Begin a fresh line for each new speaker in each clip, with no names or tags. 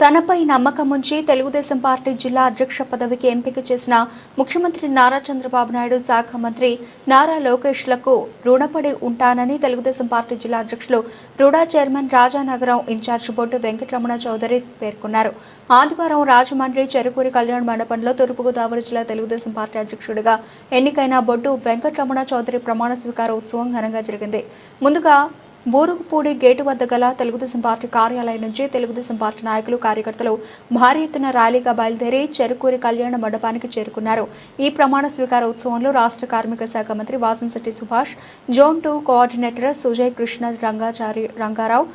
తనపై నమ్మకముంచి తెలుగుదేశం పార్టీ జిల్లా అధ్యక్ష పదవికి ఎంపిక చేసిన ముఖ్యమంత్రి నారా చంద్రబాబు నాయుడు శాఖ మంత్రి నారా లోకేష్లకు రుణపడి ఉంటానని తెలుగుదేశం పార్టీ జిల్లా అధ్యక్షులు రుడా చైర్మన్ రాజానగరం ఇన్ఛార్జ్ బొడ్డు వెంకటరమణ చౌదరి పేర్కొన్నారు. ఆదివారం రాజమండ్రి చెరుకూరి కళ్యాణ మండపంలో తూర్పుగోదావరి జిల్లా తెలుగుదేశం పార్టీ అధ్యక్షుడిగా ఎన్నికైన బొడ్డు వెంకటరమణ చౌదరి ప్రమాణ స్వీకార ఉత్సవం ఘనంగా జరిగింది. ముందుగా బూరుగుపూడి గేటు వద్ద గల తెలుగుదేశం పార్టీ కార్యాలయం నుంచి తెలుగుదేశం పార్టీ నాయకులు కార్యకర్తలు భారీ ఎత్తున ర్యాలీగా బయలుదేరి చెరుకూరి కళ్యాణ మండపానికి చేరుకున్నారు. ఈ ప్రమాణ స్వీకార ఉత్సవంలో రాష్ట్ర కార్మిక శాఖ మంత్రి Vasamsetti Subhash zone two coordinator Sujay Krishna Rangachari Rangarao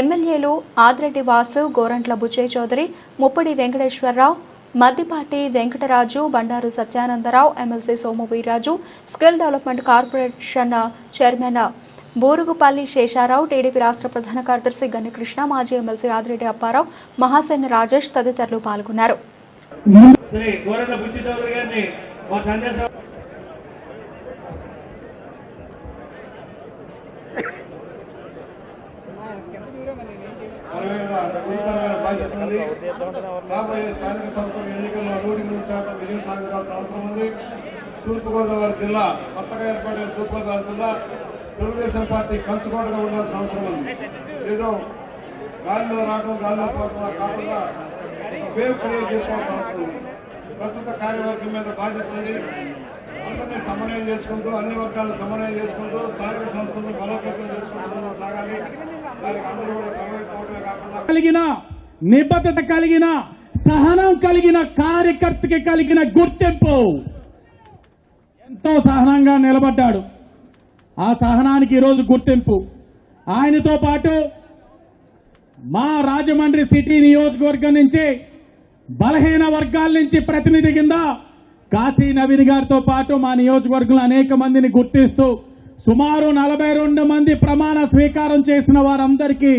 ఎమ్మెల్యేలు Adireddy Vasu Gorantla Butchaiah Chowdary Muppidi Venkateswararao Maddipati Venkataraju Bandaru Satyanandarao MLC Somu Veerraju skill development corporation chairman Borugupalli Sesharao TDP రాష్ట్ర ప్రధాన కార్యదర్శి గన్నకృష్ణ మాజీ ఎమ్మెల్సీ ఆదిరెడ్డి అప్పారావు మహాసేన రాజేష్ తదితరులు పాల్గొన్నారు.
రాబోయే స్థానిక సంస్థల ఎన్నికల్లో నూటికి నూరు శాతం విజయం సాధించాల్సిన అవసరం ఉంది. తూర్పుగోదావరి జిల్లా కొత్తగా ఏర్పడిన తూర్పుగోదావరి జిల్లా తెలుగుదేశం పార్టీ కంచుకోటగా ఉండాల్సిన అవసరం ఉంది. ఏదో గాలిలో రావడం గాలిలో పోవడం కాకుండా ఒక వేవ్ క్రియేట్ చేసుకోవాల్సిన అవసరం ఉంది. ప్రస్తుత కార్యవర్గం మీద బాధ్యత ఉంది. అందరినీ సమన్వయం చేసుకుంటూ అన్ని వర్గాలను సమన్వయం చేసుకుంటూ స్థానిక సంస్థలను బలోపేతం చేసుకుంటూ సాగాలి. దానికి అందరూ కూడా సమవేతం కాకుండా
కలిగిన నిబద్ధత కలిగిన సహనం కలిగిన కార్యకర్తకి కలిగిన గుర్తింపు. ఎంతో సహనంగా నిలబడ్డాడు. ఆ సహనానికి ఈరోజు గుర్తింపు. ఆయనతో పాటు మా రాజమండ్రి సిటీ నియోజకవర్గం నుంచి బలహీన వర్గాల నుంచి ప్రతినిధి కింద కాశీ నవీన్ గారితో పాటు మా నియోజకవర్గంలో అనేక మందిని గుర్తిస్తూ సుమారు నలభై రెండు మంది ప్రమాణ స్వీకారం చేసిన వారందరికీ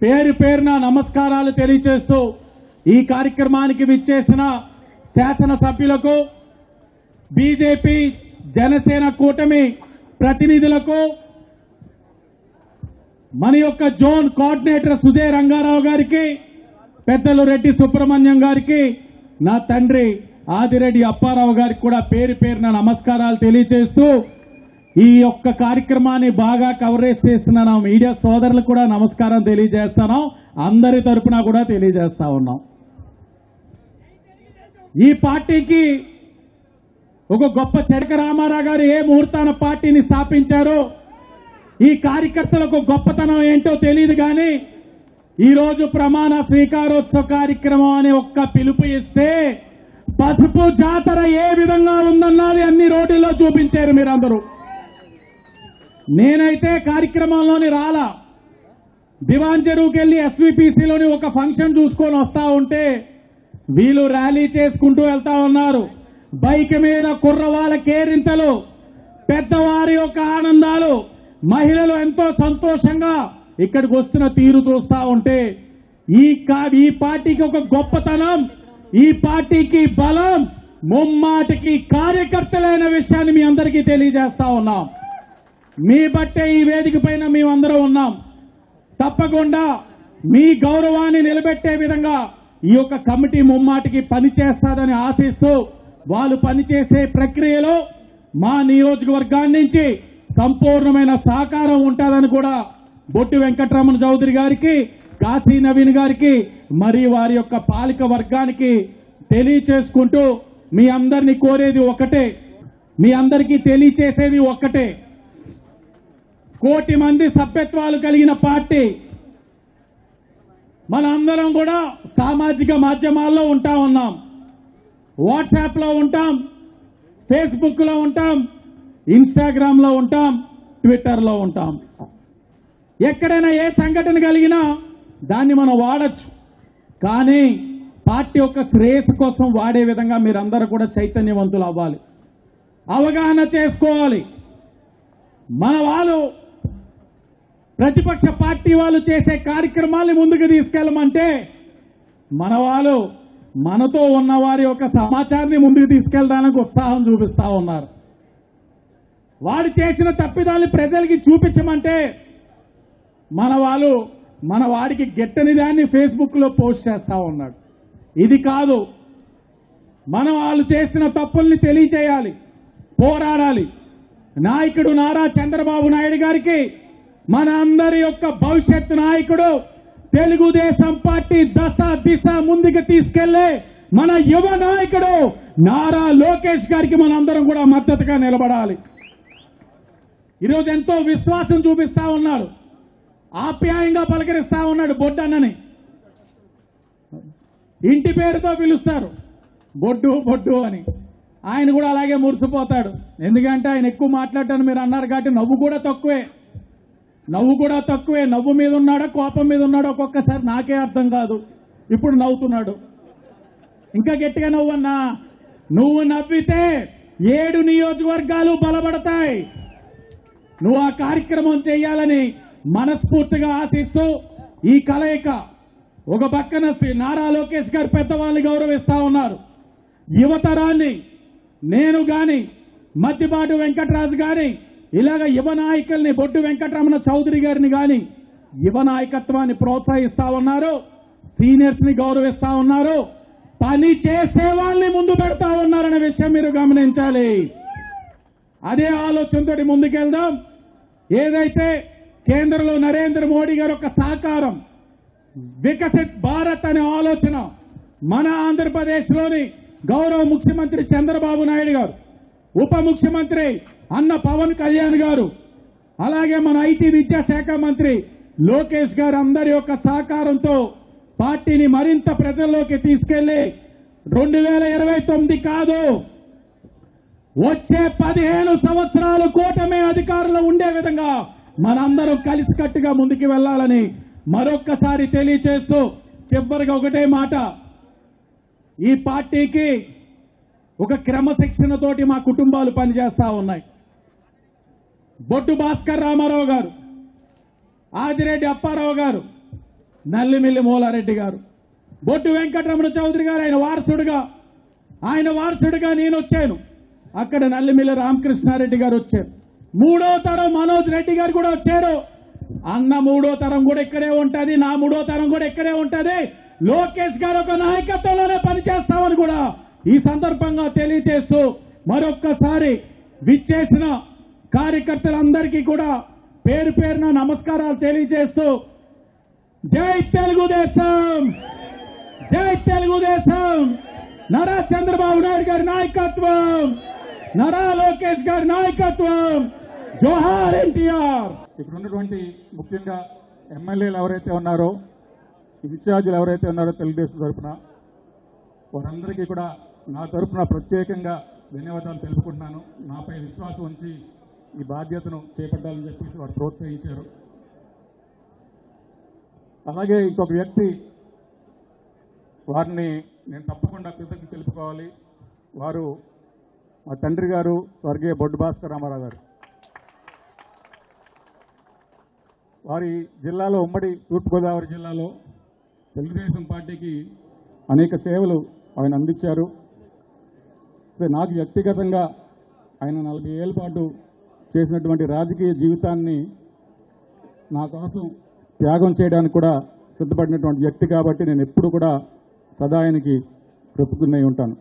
పేరు పేరున నమస్కారాలు తెలియచేస్తూ ఈ కార్యక్రమానికి విచ్చేసిన శాసనసభ్యులకు బీజేపీ జనసేన కూటమి ప్రతినిధులకు మన యొక్క జోన్ కోఆర్డినేటర్ సుజయ్ రంగారావు గారికి పెద్దలు రెడ్డి సుబ్రహ్మణ్యం గారికి నా తండ్రి ఆదిరెడ్డి అప్పారావు గారికి కూడా పేరు పేరున నమస్కారాలు తెలియజేస్తూ ఈ యొక్క కార్యక్రమాన్ని బాగా కవరేజ్ చేసిన నా మీడియా సోదరులకు కూడా నమస్కారం తెలియజేస్తాను అందరి తరఫున కూడా తెలియజేస్తా ఉన్నాం. ఈ పార్టీకి ఒక గొప్ప చరక రామారావు గారు ఏ ముహూర్తాన పార్టీని స్థాపించారో ఈ కార్యకర్తలకు గొప్పతనం ఏంటో తెలియదు కానీ ఈరోజు ప్రమాణ స్వీకారోత్సవ కార్యక్రమం అనే ఒక్క పిలుపు ఇస్తే పసుపు జాతర ఏ విధంగా ఉందన్నది అన్ని రోడ్డుల్లో చూపించారు మీరందరూ. నేనైతే కార్యక్రమంలోని రాలా దివాన్ చెరువుకి ఎస్వీపీసీలోని ఒక ఫంక్షన్ చూసుకొని వస్తా ఉంటే వీళ్ళు ర్యాలీ చేసుకుంటూ వెళ్తా ఉన్నారు. బైక్ మీద కుర్రవాళ్ళ కేరింతలు పెద్దవారి యొక్క ఆనందాలు మహిళలు ఎంతో సంతోషంగా ఇక్కడికి వస్తున్న తీరు చూస్తా ఉంటే ఈ కా- ఈ పార్టీకి ఒక గొప్పతనం ఈ పార్టీకి బలం ముమ్మాటికి కార్యకర్తలైన విషయాన్ని మీ అందరికీ తెలియజేస్తా ఉన్నాం. మీ బట్టే ఈ వేదిక పైన మేమందరం ఉన్నాం. తప్పకుండా మీ గౌరవాన్ని నిలబెట్టే విధంగా ఈ యొక్క కమిటీ ముమ్మాటికి పనిచేస్తాదని ఆశిస్తూ వాళ్ళు పనిచేసే ప్రక్రియలో మా నియోజకవర్గాన్ని నుంచి సంపూర్ణమైన సహకారం ఉంటుందని కూడా బొట్టు వెంకటరమణ చౌదరి గారికి కాశీ నవీన్ గారికి మరియు వారి యొక్క పాలిక వర్గానికి తెలియచేసుకుంటూ మీ అందరినీ కోరేది ఒకటే. మీ అందరికీ తెలియచేసేది ఒక్కటే కోటి మంది సభ్యత్వాలు కలిగిన పార్టీ. మన అందరం కూడా సామాజిక మాధ్యమాల్లో ఉంటా ఉన్నాం. వాట్సాప్లో ఉంటాం ఫేస్బుక్లో ఉంటాం ఇన్స్టాగ్రామ్లో ఉంటాం ట్విట్టర్లో ఉంటాం. ఎక్కడైనా ఏ సంఘటన కలిగినా దాన్ని మనం వాడచ్చు. కానీ పార్టీ యొక్క శ్రేయస్సు కోసం వాడే విధంగా మీరందరూ కూడా చైతన్యవంతులు అవ్వాలి. అవగాహన చేసుకోవాలి. మన వాళ్ళు ప్రతిపక్ష పార్టీ వాళ్ళు చేసే కార్యక్రమాల్ని ముందుకు తీసుకెళ్ళమంటే మన వాళ్ళు మనతో ఉన్న వారి యొక్క సమాచారాన్ని ముందుకు తీసుకెళ్ళడానికి ఉత్సాహం చూపిస్తా ఉన్నారు. వాడు చేసిన తప్పిదాన్ని ప్రజలకి చూపించమంటే మన వాళ్ళు మన వాడికి గెట్టని దాన్ని ఫేస్బుక్లో పోస్ట్ చేస్తూ ఉన్నాడు. ఇది కాదు. మనం వాళ్ళు చేసిన తప్పుల్ని తెలియచేయాలి పోరాడాలి. నాయకుడు నారా చంద్రబాబు నాయుడు గారికి మన అందరి యొక్క భవిష్యత్ నాయకుడు తెలుగుదేశం పార్టీ దశ దిశ ముందుకు తీసుకెళ్ళే మన యువ నాయకుడు నారా లోకేష్ గారికి మనందరం కూడా మద్దతుగా నిలబడాలి. ఈరోజు ఎంతో విశ్వాసం చూపిస్తా ఉన్నాడు. ఆప్యాయంగా పలకరిస్తా ఉన్నాడు బొడ్డన్నని. ఇంటి పేరుతో పిలుస్తారు. బొడ్డు బొడ్డు అని. ఆయన కూడా అలాగే మురిసిపోతాడు. ఎందుకంటే ఆయన ఎక్కువ మాట్లాడటాన్ని మీరు అన్నారు కాబట్టి నవ్వు కూడా తక్కువే. నవ్వు కూడా తక్కువే. నవ్వు మీద ఉన్నాడా కోపం మీద ఉన్నాడా ఒక్కొక్కసారి నాకే అర్థం కాదు. ఇప్పుడు నవ్వుతున్నాడు. ఇంకా గట్టిగా నవ్వన్నా. నువ్వు నవ్వితే ఏడు నియోజకవర్గాలు బలపడతాయి. నువ్వు ఆ కార్యక్రమం చేయాలని మనస్ఫూర్తిగా ఆశిస్తూ ఈ కలయిక ఒక పక్కన శ్రీ నారా లోకేష్ గారు పెద్దవాళ్ళని గౌరవిస్తా ఉన్నారు. యువతరాన్ని నేను గాని మద్దిపాటి వెంకటరాజు గాని ఇలాగ యువ నాయకుల్ని బొడ్డు వెంకటరమణ చౌదరి గారిని కానీ యువ నాయకత్వాన్ని ప్రోత్సహిస్తా ఉన్నారు సీనియర్స్ని గౌరవిస్తా ఉన్నారు పని చేసే వాళ్ళని ముందు పెడతా ఉన్నారనే విషయం మీరు గమనించాలి. అదే ఆలోచనతో ముందుకెళ్దాం. ఏదైతే కేంద్రంలో నరేంద్ర మోడీ గారు ఒక సహకారం వికసిత్ భారత్ అనే ఆలోచన మన ఆంధ్రప్రదేశ్లోని గౌరవ ముఖ్యమంత్రి చంద్రబాబు నాయుడు గారు ఉప ముఖ్యమంత్రి అన్న పవన్ కళ్యాణ్ గారు అలాగే మన ఐటీ విద్యాశాఖ మంత్రి లోకేష్ గారు అందరి యొక్క సహకారంతో పార్టీని మరింత ప్రజల్లోకి తీసుకెళ్ళి రెండు వేల ఇరవై తొమ్మిది కాదు వచ్చే పదిహేను సంవత్సరాలు కూటమి అధికారంలో ఉండే విధంగా మనందరం కలిసికట్టుగా ముందుకు వెళ్ళాలని మరొక్కసారి తెలియచేస్తూ చివరిగా ఒకటే మాట. ఈ పార్టీకి ఒక క్రమశిక్షణతోటి మా కుటుంబాలు పనిచేస్తూ ఉన్నాయి. బొట్టు భాస్కర్ రామారావు గారు ఆదిరెడ్డి అప్పారావు గారు నల్లిమిల్లి మూలారెడ్డి గారు బొట్టు వెంకటరమణ చౌదరి గారు ఆయన వారసుడుగా ఆయన వారసుడిగా నేను వచ్చాను. అక్కడ నల్లిమిల్లి రామకృష్ణారెడ్డి గారు వచ్చారు. మూడో తరం మనోజ్ రెడ్డి గారు కూడా వచ్చారు. అన్న మూడో తరం కూడా ఇక్కడే ఉంటుంది నా మూడో తరం కూడా ఇక్కడే ఉంటుంది. లోకేష్ గారు ఒక నాయకత్వంలోనే పనిచేస్తామని కూడా ఈ సందర్భంగా తెలియజేస్తూ మరొక్కసారి విచ్చేసిన కార్యకర్తలందరికీ కూడా పేరు పేరున నమస్కారాలు తెలియజేస్తూ జై తెలుగుదేశం! జై తెలుగుదేశం! నరా చంద్రబాబు నాయుడు గారి నాయకత్వం! నరా లోకేష్ గారి నాయకత్వం! జోహార్ ఎన్టీఆర్!
ఇక్కడ ఉన్నటువంటి ముఖ్యంగా ఎమ్మెల్యేలు ఎవరైతే ఉన్నారో ఇన్ఛార్జీలు ఎవరైతే ఉన్నారో తెలుగుదేశం తరఫున వారందరికీ కూడా నా తరపున ప్రత్యేకంగా ధన్యవాదాలు తెలుపుకుంటున్నాను. నాపై విశ్వాసం ఉంచి ఈ బాధ్యతను చేపట్టాలని చెప్పేసి వారు ప్రోత్సహించారు. అలాగే ఇంకొక వ్యక్తి వారిని నేను తప్పకుండా కృతజ్ఞత తెలుపుకోవాలి. వారు మా తండ్రి గారు స్వర్గీయ బొడ్డు భాస్కర్ రామారావు గారు. వారి జిల్లాలో ఉమ్మడి తూర్పుగోదావరి జిల్లాలో తెలుగుదేశం పార్టీకి అనేక సేవలు ఆయన అందించారు. నాకు వ్యక్తిగతంగా ఆయన నలభై ఏళ్ళ పాటు చేసినటువంటి రాజకీయ జీవితాన్ని నా కోసం త్యాగం చేయడానికి కూడా సిద్ధపడినటువంటి వ్యక్తి కాబట్టి నేను ఎప్పుడు కూడా సదా ఆయనకి కృతజ్ఞున్నై ఉంటాను.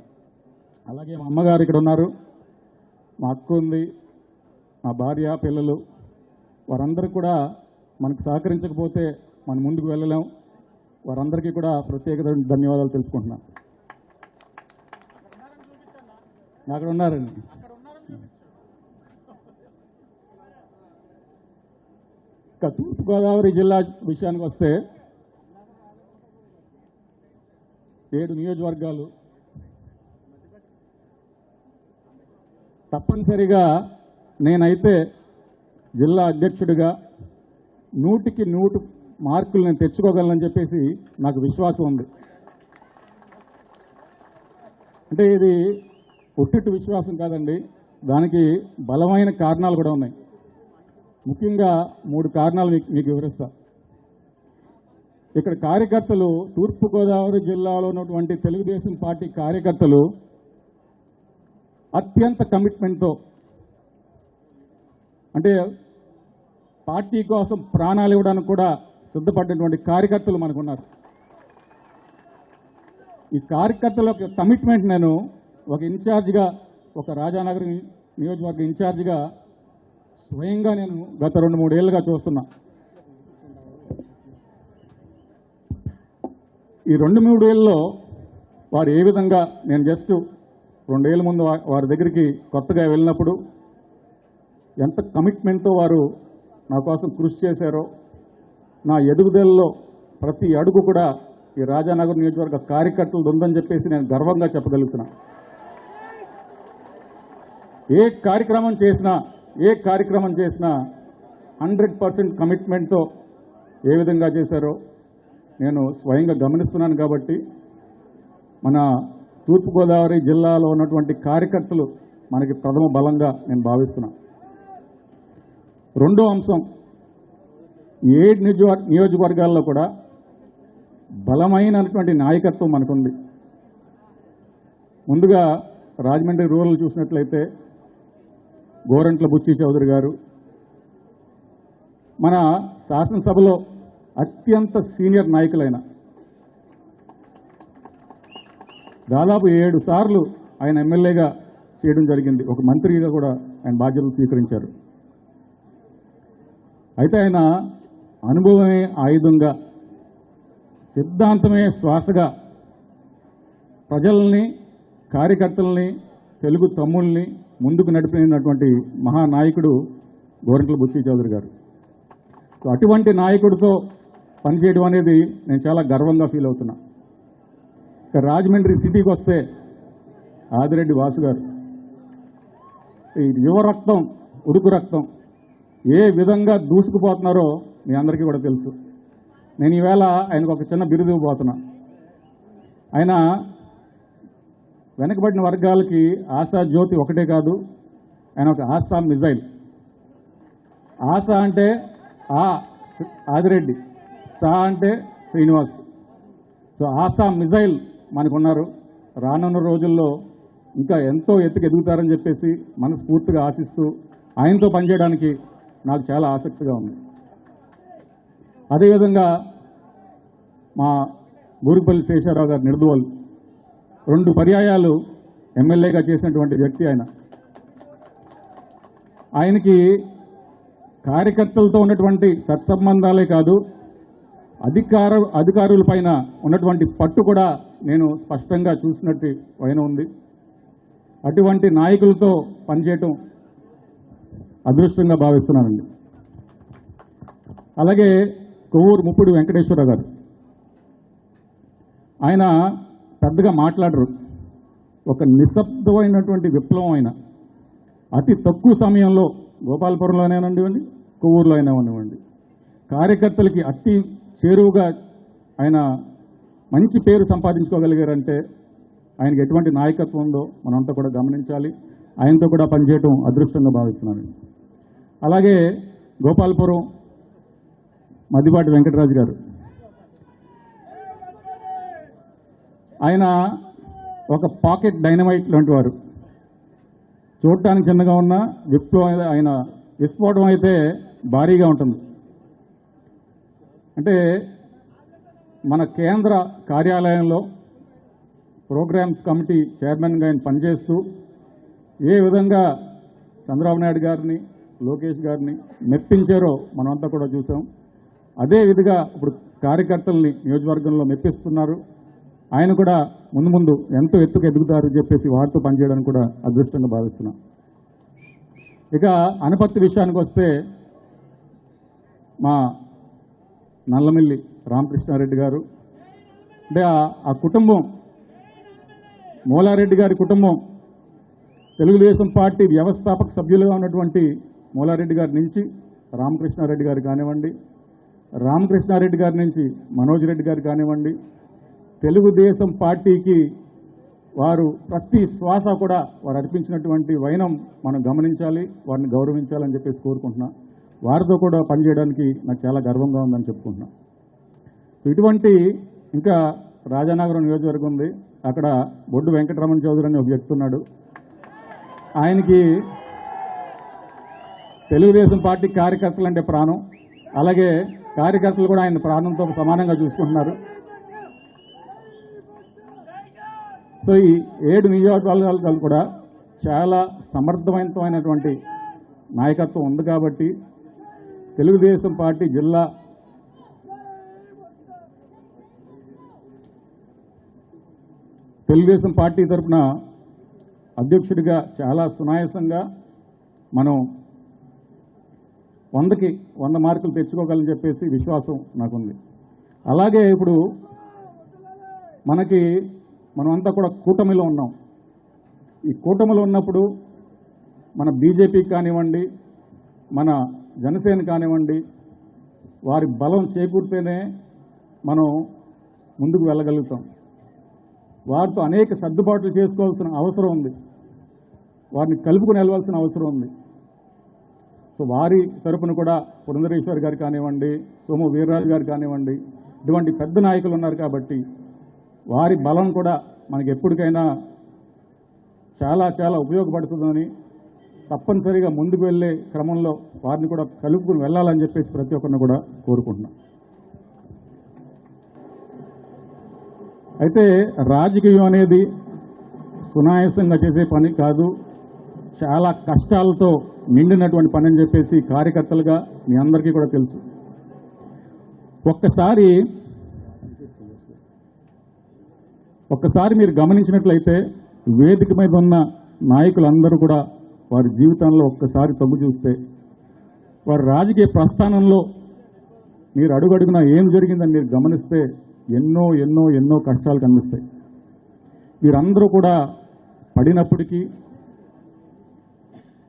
అలాగే మా అమ్మగారు ఇక్కడ ఉన్నారు. మా అక్క ఉంది మా భార్య పిల్లలు వారందరూ కూడా మనకు సహకరించకపోతే మనం ముందుకు వెళ్ళలేం. వారందరికీ కూడా ప్రత్యేక ధన్యవాదాలు తెలుపుకుంటున్నాను. అక్కడ ఉన్నారండి ఇక తూర్పుగోదావరి జిల్లా విషయానికి వస్తే ఏడు నియోజకవర్గాలు. తప్పనిసరిగా నేనైతే జిల్లా అధ్యక్షుడిగా నూటికి నూటు మార్కులు నేను తెచ్చుకోగలనని చెప్పేసి నాకు విశ్వాసం ఉంది. అంటే ఇది ఉట్టిట్టు విశ్వాసం కాదండి. దానికి బలమైన కారణాలు కూడా ఉన్నాయి. ముఖ్యంగా మూడు కారణాలు మీకు మీకు వివరిస్తా. ఇక్కడ కార్యకర్తలు తూర్పుగోదావరి జిల్లాలో ఉన్నటువంటి తెలుగుదేశం పార్టీ కార్యకర్తలు అత్యంత కమిట్మెంట్తో అంటే పార్టీ కోసం ప్రాణాలు ఇవ్వడానికి కూడా సిద్ధపడినటువంటి కార్యకర్తలు మనకున్నారు. ఈ కార్యకర్తల యొక్క కమిట్మెంట్ నేను ఒక ఇన్ఛార్జిగా ఒక రాజానగర్ నియోజకవర్గ ఇన్ఛార్జిగా స్వయంగా నేను గత రెండు మూడేళ్ళుగా చూస్తున్నా. ఈ రెండు మూడేళ్ళలో వారు ఏ విధంగా నేను జస్ట్ రెండేళ్ళ ముందు వారి దగ్గరికి కొత్తగా వెళ్ళినప్పుడు ఎంత కమిట్మెంట్తో వారు నా కోసం కృషి చేశారో నా ఎదుగుదలలో ప్రతి అడుగు కూడా ఈ రాజానగర్ నియోజకవర్గ కార్యకర్తలు ఉందని చెప్పేసి నేను గర్వంగా చెప్పగలుగుతున్నాను ఏ కార్యక్రమం చేసినా ఏ కార్యక్రమం చేసినా హండ్రెడ్ పర్సెంట్ కమిట్మెంట్తో ఏ విధంగా చేశారో నేను స్వయంగా గమనిస్తున్నాను కాబట్టి మన తూర్పుగోదావరి జిల్లాలో ఉన్నటువంటి కార్యకర్తలు మనకి ప్రథమ బలంగా నేను భావిస్తున్నా. రెండో అంశం ఏ నియోజక నియోజకవర్గాల్లో కూడా బలమైనటువంటి నాయకత్వం మనకుంది. ముందుగా రాజమండ్రి రూరల్ చూసినట్లయితే గోరంట్ల బుచ్చి చౌదరి గారు. మన శాసనసభలో అత్యంత సీనియర్ నాయకులైన దాదాపు ఏడు సార్లు ఆయన ఎమ్మెల్యేగా చేయడం జరిగింది. ఒక మంత్రిగా కూడా ఆయన బాధ్యతలు స్వీకరించారు. అయితే ఆయన అనుభవమే ఆయుధంగా సిద్ధాంతమే శ్వాసగా ప్రజల్ని కార్యకర్తల్ని తెలుగు తమ్ముల్ని ముందుకు నడిపినటువంటి మహానాయకుడు గోరంట్ల బుచ్చి చౌదరి గారు. సో అటువంటి నాయకుడితో పనిచేయడం అనేది నేను చాలా గర్వంగా ఫీల్ అవుతున్నా. ఇక రాజమండ్రి సిటీకి వస్తే ఆదిరెడ్డి వాసు గారు ఈ యువ రక్తం ఉడుకు రక్తం ఏ విధంగా దూసుకుపోతున్నారో మీ అందరికీ కూడా తెలుసు. నేను ఈవేళ ఆయనకు ఒక చిన్న బిరుదు ఇవ్వబోతున్నా. ఆయన వెనకబడిన వర్గాలకి ఆశా జ్యోతి ఒకటే కాదు ఆయన ఒక ఆశా మిజైల్. ఆశ అంటే ఆ ఆదిరెడ్డి సా అంటే శ్రీనివాస్. సో ఆశా మిజైల్ మనకున్నారు. రానున్న రోజుల్లో ఇంకా ఎంతో ఎత్తుకు ఎదుగుతారని చెప్పేసి మనస్ఫూర్తిగా ఆశిస్తూ ఆయనతో పనిచేయడానికి నాకు చాలా ఆసక్తిగా ఉంది. అదేవిధంగా మా గూరిపల్లి శేషారావు గారు నిర్దువల్ రెండు పర్యాయాలు ఎమ్మెల్యేగా చేసినటువంటి వ్యక్తి ఆయన. ఆయనకి కార్యకర్తలతో ఉన్నటువంటి సత్సంబంధాలే కాదు అధికార అధికారులపైన ఉన్నటువంటి పట్టు కూడా నేను స్పష్టంగా చూసినట్టు పైన ఉంది. అటువంటి నాయకులతో పనిచేయటం అదృష్టంగా భావిస్తున్నానండి. అలాగే కొవ్వూరు ముప్పుడు వెంకటేశ్వర గారు. ఆయన పెద్దగా మాట్లాడరు. ఒక నిశ్శబ్దమైనటువంటి విప్లవం ఆయన అతి తక్కువ సమయంలో గోపాలపురంలోనేనండివ్వండి కొవ్వూరులో అయినా ఉండివ్వండి కార్యకర్తలకి అతి చేరువుగా ఆయన మంచి పేరు సంపాదించుకోగలిగారంటే ఆయనకి ఎటువంటి నాయకత్వం ఉందో మనంతా కూడా గమనించాలి. ఆయనతో కూడా పనిచేయటం అదృష్టంగా భావిస్తున్నాను అలాగే గోపాలపురం మద్దిపాటి వెంకటరాజు గారు ఆయన ఒక పాకెట్ డైనమైట్ లాంటి వారు. చూడటానికి చిన్నగా ఉన్న విప్లవం ఆయన విస్ఫోటం అయితే భారీగా ఉంటుంది. అంటే మన కేంద్ర కార్యాలయంలో ప్రోగ్రామ్స్ కమిటీ చైర్మన్గా ఆయన పనిచేస్తూ ఏ విధంగా చంద్రబాబు నాయుడు గారిని లోకేష్ గారిని మెప్పించారో మనమంతా కూడా చూసాం. అదే విధంగా ఇప్పుడు కార్యకర్తల్ని నియోజకవర్గంలో మెప్పిస్తున్నారు. ఆయన కూడా ముందు ముందు ఎంతో ఎత్తుకు ఎదుగుతారు చెప్పేసి వారితో పనిచేయడానికి కూడా అదృష్టంగా భావిస్తున్నాం. ఇక అనపత్తి విషయానికి వస్తే మా నల్లమిల్లి రామకృష్ణారెడ్డి గారు. అంటే ఆ- ఆ కుటుంబం మూలారెడ్డి గారి కుటుంబం తెలుగుదేశం పార్టీ వ్యవస్థాపక సభ్యులుగా ఉన్నటువంటి మూలారెడ్డి గారి నుంచి రామకృష్ణారెడ్డి గారు కానివ్వండి రామకృష్ణారెడ్డి గారి నుంచి మనోజ్ రెడ్డి గారు కానివ్వండి తెలుగుదేశం పార్టీకి వారు ప్రతి శ్వాస కూడా వారు అర్పించినటువంటి వైనం మనం గమనించాలి వారిని గౌరవించాలని చెప్పేసి కోరుకుంటున్నా. వారితో కూడా పనిచేయడానికి నాకు చాలా గర్వంగా ఉందని చెప్పుకుంటున్నా. ఇటువంటి ఇంకా రాజానగరం నియోజకవర్గం ఉంది. అక్కడ బొడ్డు వెంకటరమణ చౌదరి అని ఒక వ్యక్తి ఉన్నాడు. ఆయనకి తెలుగుదేశం పార్టీ కార్యకర్తలు అంటే ప్రాణం. అలాగే కార్యకర్తలు కూడా ఆయన ప్రాణంతో సమానంగా చూసుకుంటున్నారు. సో ఈ ఏడు నియోజకవర్గాలు కూడా చాలా సమర్థవంతమైనటువంటి నాయకత్వం ఉంది కాబట్టి తెలుగుదేశం పార్టీ జిల్లా తెలుగుదేశం పార్టీ తరఫున అధ్యక్షుడిగా చాలా సునాయాసంగా మనం వందకి వంద మార్కులు తెచ్చుకోగలని చెప్పేసి విశ్వాసం నాకుంది. అలాగే ఇప్పుడు మనకి మనమంతా కూడా కూటమిలో ఉన్నాం. ఈ కూటమిలో ఉన్నప్పుడు మన బీజేపీకి కానివ్వండి మన జనసేన కానివ్వండి వారి బలం చేకూరితేనే మనం ముందుకు వెళ్ళగలుగుతాం. వారితో అనేక సర్దుబాట్లు చేసుకోవాల్సిన అవసరం ఉంది. వారిని కలుపుకుని వెళ్ళవలసిన అవసరం ఉంది. సో వారి తరపున కూడా పురంధరేశ్వర్ గారు కానివ్వండి సోము వీర్రాజు గారు కానివ్వండి ఇటువంటి పెద్ద నాయకులు ఉన్నారు కాబట్టి వారి బలం కూడా మనకి ఎప్పటికైనా చాలా చాలా ఉపయోగపడుతుందని తప్పనిసరిగా ముందుకు వెళ్ళే క్రమంలో వారిని కూడా కలుపుకుని వెళ్ళాలని చెప్పేసి ప్రతి ఒక్కరిని కూడా కోరుకుంటున్నాం. అయితే రాజకీయం అనేది సునాయాసంగా చేసే పని కాదు. చాలా కష్టాలతో నిండినటువంటి పని అని చెప్పేసి కార్యకర్తలుగా మీ అందరికీ కూడా తెలుసు. ఒక్కసారి ఒక్కసారి మీరు గమనించినట్లయితే వేదిక మీద ఉన్న నాయకులందరూ కూడా వారి జీవితంలో ఒక్కసారి తగ్గు చూస్తే వారి రాజకీయ ప్రస్థానంలో మీరు అడుగడుగునా ఏం జరిగిందని మీరు గమనిస్తే ఎన్నో ఎన్నో ఎన్నో కష్టాలు కనిపిస్తాయి. వీరందరూ కూడా పడినప్పటికీ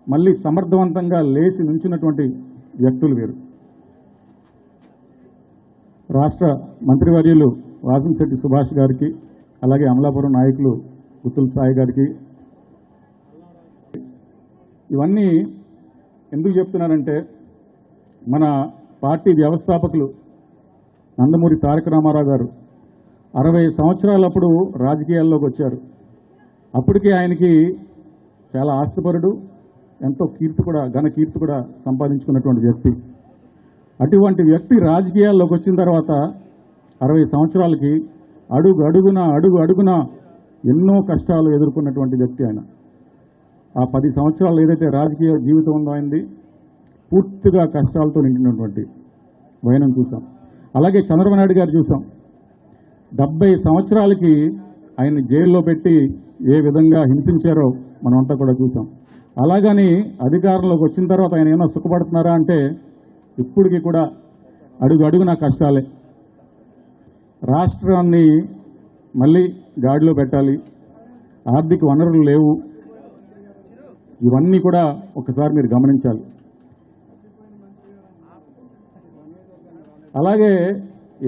మళ్ళీ సమర్థవంతంగా లేచి నుంచినటువంటి వ్యక్తులు వీరు రాష్ట్ర మంత్రివర్యులు వాసంశెట్టి సుభాష్ గారికి అలాగే అమలాపురం నాయకులు పుత్తుల సాయి గారికి. ఇవన్నీ ఎందుకు చెప్తున్నానంటే మన పార్టీ వ్యవస్థాపకులు నందమూరి తారక రామారావు గారు అరవై సంవత్సరాలప్పుడు రాజకీయాల్లోకి వచ్చారు. అప్పటికే ఆయనకి చాలా ఆస్తిపరుడు ఎంతో కీర్తి కూడా ఘన కీర్తి కూడా సంపాదించుకున్నటువంటి వ్యక్తి. అటువంటి వ్యక్తి రాజకీయాల్లోకి వచ్చిన తర్వాత అరవై సంవత్సరాలకి అడుగు అడుగున అడుగు అడుగున ఎన్నో కష్టాలు ఎదుర్కొన్నటువంటి వ్యక్తి ఆయన. ఆ పది సంవత్సరాలు ఏదైతే రాజకీయ జీవితం ఉందో ఆయనది పూర్తిగా కష్టాలతో నిండినటువంటి వైనం చూసాం. అలాగే చంద్రబాబు నాయుడు గారు చూసాం. డెబ్బై సంవత్సరాలకి ఆయన్ని జైల్లో పెట్టి ఏ విధంగా హింసించారో మనమంతా కూడా చూసాం. అలాగని అధికారంలోకి వచ్చిన తర్వాత ఆయన ఏమైనా సుఖపడుతున్నారా అంటే ఇప్పటికీ కూడా అడుగు అడుగు నా కష్టాలే. రాష్ట్రాన్ని మళ్ళీ గాడిలో పెట్టాలి. ఆర్థిక వనరులు లేవు. ఇవన్నీ కూడా ఒకసారి మీరు గమనించాలి. అలాగే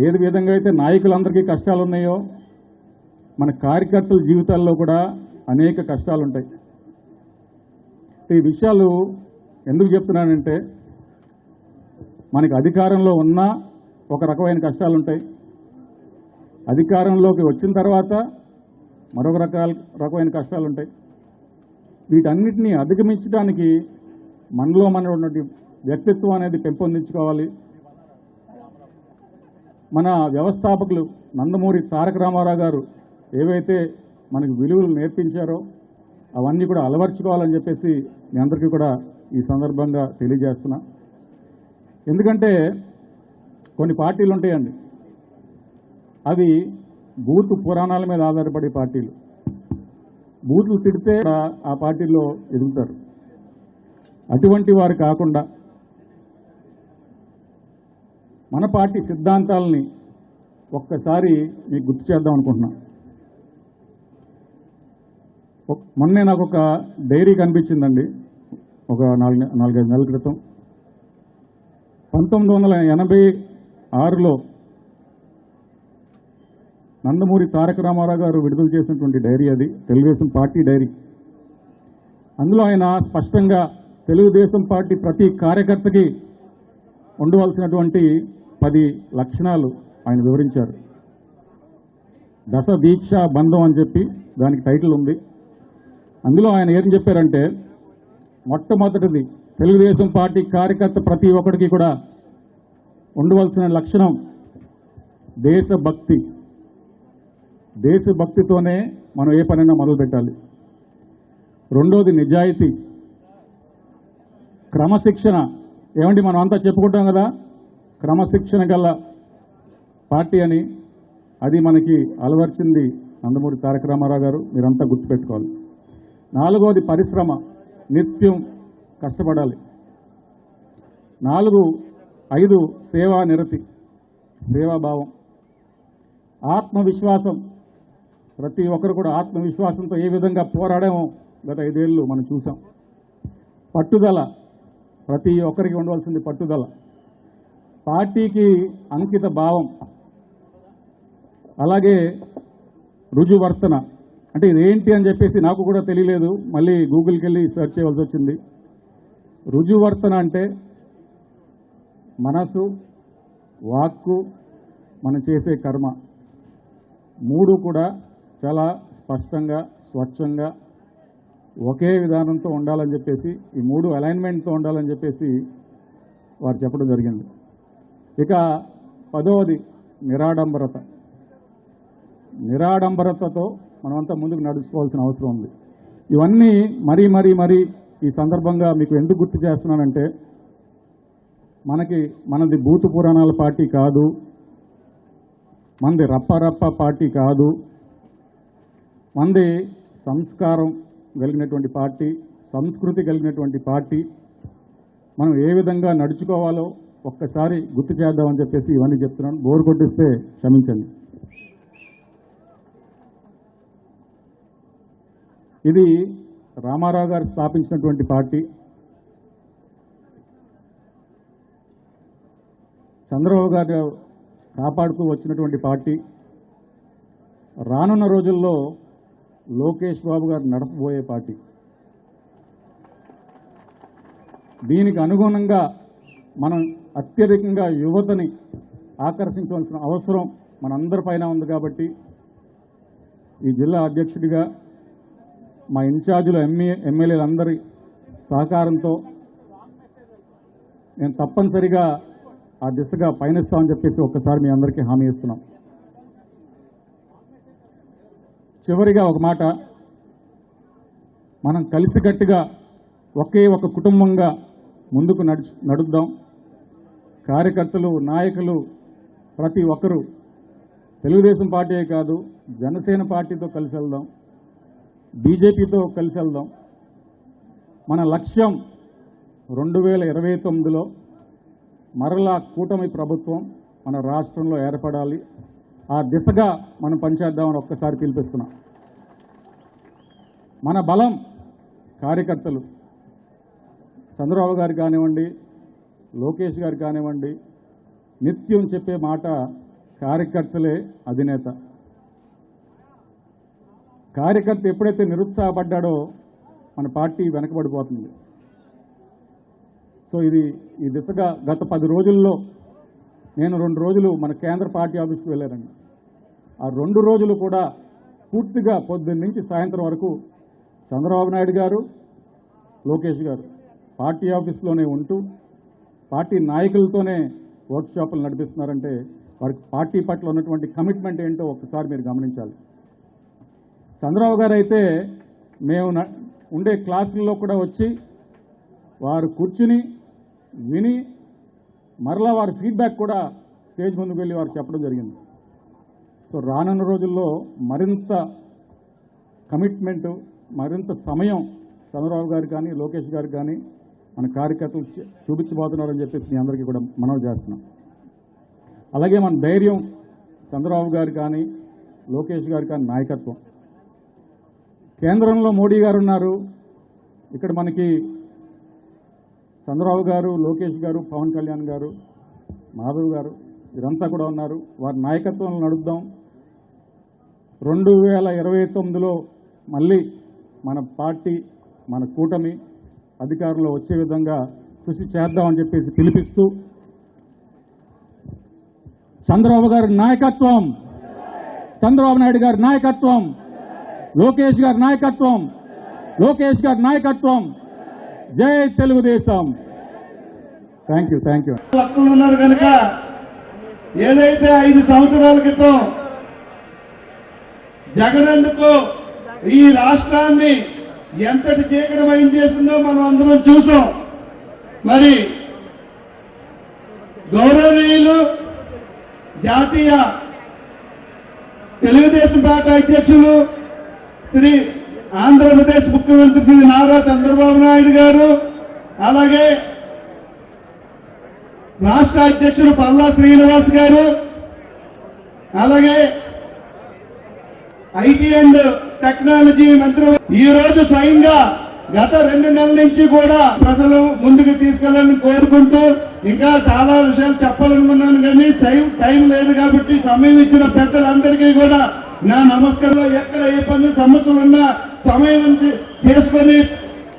ఏది విధంగా అయితే నాయకులందరికీ కష్టాలు ఉన్నాయో మన కార్యకర్తల జీవితాల్లో కూడా అనేక కష్టాలు ఉంటాయి ఈ విషయాలు ఎందుకు చెప్తున్నానంటే మనకి అధికారంలో ఉన్నా ఒక రకమైన కష్టాలు ఉంటాయి అధికారంలోకి వచ్చిన తర్వాత మరొక రకాల రకమైన కష్టాలు ఉంటాయి వీటన్నిటిని అధిగమించడానికి మనలో మన ఉన్నటువంటి వ్యక్తిత్వం అనేది పెంపొందించుకోవాలి. మన వ్యవస్థాపకులు నందమూరి తారక రామారావు గారు ఏవైతే మనకు విలువలు నేర్పించారో అవన్నీ కూడా అలవర్చుకోవాలని చెప్పేసి మీ అందరికీ కూడా ఈ సందర్భంగా తెలియజేస్తున్నా. ఎందుకంటే కొన్ని పార్టీలు ఉంటాయండి అవి బూత్ పురాణాల మీద ఆధారపడే పార్టీలు. బూతులు తిడితే ఆ పార్టీలో ఎదుగుతారు. అటువంటి వారు కాకుండా మన పార్టీ సిద్ధాంతాలని ఒక్కసారి మీకు గుర్తు చేద్దాం అనుకుంటున్నా. మొన్న మొన్నే నాకు ఒక డైరీ కనిపించిందండి. ఒక నాలుగు నాలుగైదు నెలల క్రితం. పంతొమ్మిది వందల ఎనభై ఆరులో నందమూరి తారక రామారావు గారు విడుదల చేసినటువంటి డైరీ అది తెలుగుదేశం పార్టీ డైరీ. అందులో ఆయన స్పష్టంగా తెలుగుదేశం పార్టీ ప్రతి కార్యకర్తకి ఉండవలసినటువంటి పది లక్షణాలు ఆయన వివరించారు. దశ దీక్ష బంధం అని చెప్పి దానికి టైటిల్ ఉంది. అందులో ఆయన ఏం చెప్పారంటే మొట్టమొదటిది తెలుగుదేశం పార్టీ కార్యకర్త ప్రతి ఒక్కడికి కూడా ఉండవలసిన లక్షణం దేశభక్తి. దేశభక్తితోనే మనం ఏ పనైనా మొదలు పెట్టాలి. రెండోది నిజాయితీ. క్రమశిక్షణ. ఏమండి మనం అంతా చెప్పుకుంటాం కదా క్రమశిక్షణ గల పార్టీ అని. అది మనకి అలవర్చింది నందమూరి తారక రామారావు గారు మీరంతా గుర్తుపెట్టుకోవాలి. నాలుగోది పరిశ్రమ. నిత్యం కష్టపడాలి. నాలుగు ఐదు సేవా నిరతి. సేవాభావం ఆత్మవిశ్వాసం. ప్రతి ఒక్కరు కూడా ఆత్మవిశ్వాసంతో ఏ విధంగా పోరాడామో గత ఐదేళ్ళు మనం చూసాం పట్టుదల ప్రతి ఒక్కరికి ఉండవలసింది పట్టుదల. పార్టీకి అంకిత భావం అలాగే రుజువర్తన. అంటే ఇదేంటి అని చెప్పేసి నాకు కూడా తెలియలేదు. మళ్ళీ గూగుల్కి వెళ్ళి సెర్చ్ చేయవలసి వచ్చింది. రుజువర్తన అంటే మనసు వాక్కు మనం చేసే కర్మ. మూడు కూడా చాలా స్పష్టంగా స్వచ్ఛంగా ఒకే విధానంతో ఉండాలని చెప్పేసి ఈ మూడు అలైన్మెంట్తో ఉండాలని చెప్పేసి వారు చెప్పడం జరిగింది. ఇక పదవది నిరాడంబరత. నిరాడంబరతతో మనమంతా ముందుకు నడుచుకోవాల్సిన అవసరం ఉంది. ఇవన్నీ మరీ మరీ మరీ ఈ సందర్భంగా మీకు ఎందుకు గుర్తు చేస్తున్నానంటే మనకి మనది భూతు పురాణాల పార్టీ కాదు మనది రప్ప రప్ప పార్టీ కాదు మంది సంస్కారం కలిగినటువంటి పార్టీ సంస్కృతి కలిగినటువంటి పార్టీ. మనం ఏ విధంగా నడుచుకోవాలో ఒక్కసారి గుర్తు చేద్దామని చెప్పేసి ఇవన్నీ చెప్తున్నాను. బోరు కొట్టిస్తే క్షమించండి. ఇది రామారావు గారు స్థాపించినటువంటి పార్టీ. చంద్రబాబు గారు కాపాడుతూ వచ్చినటువంటి పార్టీ. రానున్న రోజుల్లో లోకేష్ బాబు గారు నడపబోయే పార్టీ. దీనికి అనుగుణంగా మనం అత్యధికంగా యువతని ఆకర్షించవలసిన అవసరం మనందరిపైన ఉంది కాబట్టి ఈ జిల్లా అధ్యక్షుడిగా మా ఇన్ఛార్జీలు ఎంఏ ఎమ్మెల్యేలందరి సహకారంతో నేను తప్పనిసరిగా ఆ దిశగా పయనిస్తామని చెప్పేసి ఒక్కసారి మీ అందరికీ హామీ ఇస్తున్నాం. చివరిగా ఒక మాట. మనం కలిసికట్టుగా ఒకే ఒక కుటుంబంగా ముందుకు నడుచు నడుద్దాం. కార్యకర్తలు నాయకులు ప్రతి ఒక్కరూ తెలుగుదేశం పార్టీ కాదు జనసేన పార్టీతో కలిసి వెళ్దాం. బీజేపీతో కలిసి వెళ్దాం. మన లక్ష్యం రెండు వేల ఇరవై తొమ్మిదిలో మరలా కూటమి ప్రభుత్వం మన రాష్ట్రంలో ఏర్పడాలి ఆ దిశగా మనం పనిచేద్దామని ఒక్కసారి పిలిపిస్తున్నాం మన బలం కార్యకర్తలు చంద్రబాబు గారు కానివ్వండి లోకేష్ గారు కానివ్వండి నిత్యం చెప్పే మాట కార్యకర్తలే అధినేత. కార్యకర్త ఎప్పుడైతే నిరుత్సాహపడ్డాడో మన పార్టీ వెనకబడిపోతుంది. సో ఇది ఈ దిశగా గత పది రోజుల్లో నేను రెండు రోజులు మన కేంద్ర పార్టీ ఆఫీస్కి వెళ్ళానండి. ఆ రెండు రోజులు కూడా పూర్తిగా పొద్దున్న నుంచి సాయంత్రం వరకు చంద్రబాబు నాయుడు గారు లోకేష్ గారు పార్టీ ఆఫీస్లోనే ఉంటూ పార్టీ నాయకులతోనే వర్క్షాపులు నడిపిస్తున్నారంటే వారికి పార్టీ పట్ల ఉన్నటువంటి కమిట్మెంట్ ఏంటో ఒకసారి మీరు గమనించాలి. చంద్రబాబు గారు అయితే మేము న- ఉండే క్లాసుల్లో కూడా వచ్చి వారు కూర్చుని విని మరలా వారి ఫీడ్బ్యాక్ కూడా స్టేజ్ ముందుకు వెళ్ళి వారు చెప్పడం జరిగింది. సో రానున్న రోజుల్లో మరింత కమిట్మెంటు మరింత సమయం చంద్రబాబు గారు కానీ లోకేష్ గారు కానీ మన కార్యకర్తలు చూ- చూపించబోతున్నారని చెప్పేసి మీ అందరికీ కూడా మనవి చేస్తున్నాం. అలాగే మన ధైర్యం చంద్రబాబు గారు కానీ లోకేష్ గారు కానీ నాయకత్వం. కేంద్రంలో మోడీ గారు ఉన్నారు. ఇక్కడ మనకి చంద్రబాబు గారు లోకేష్ గారు పవన్ కళ్యాణ్ గారు మాధవ్ గారు వీరంతా కూడా ఉన్నారు. వారి నాయకత్వంలో నడుద్దాం. రెండు వేల ఇరవై తొమ్మిదిలో మళ్ళీ మన పార్టీ మన కూటమి అధికారంలో వచ్చే విధంగా కృషి చేద్దామని చెప్పేసి పిలిపిస్తూ చంద్రబాబు గారి నాయకత్వం చంద్రబాబు నాయుడు గారి నాయకత్వం లోకేష్ గారి నాయకత్వం లోకేష్ గారి నాయకత్వం జై Telugu Desam. Thank you thank you
ఉన్నారు కనుక ఏదైతే ఐదు సంవత్సరాల క్రితం జగనందుకు ఈ రాష్ట్రాన్ని ఎంతటి చీకటమయం చేసిందో మనం అందరం చూసాం. మరి గౌరవనీయులు జాతీయ తెలుగుదేశం పార్టీ అధ్యక్షులు శ్రీ ఆంధ్రప్రదేశ్ ముఖ్యమంత్రి శ్రీ నారా చంద్రబాబు నాయుడు గారు అలాగే రాష్ట్ర అధ్యక్షుడు పల్లా శ్రీనివాస్ గారు అలాగే ఐటీ అండ్ టెక్నాలజీ మంత్రి. ఈ రోజు స్వయంగా గత రెండు నెలల నుంచి కూడా ప్రజలు ముందుకు తీసుకెళ్ళాలని కోరుకుంటూ ఇంకా చాలా విషయాలు చెప్పాలనుకున్నాను కానీ సై- టైం లేదు కాబట్టి సమయం ఇచ్చిన పెద్దలందరికీ కూడా నా నమస్కారం ఎక్కడ ఏ పని సమస్యలు ఉన్నా సమయం నుంచి చేసుకొని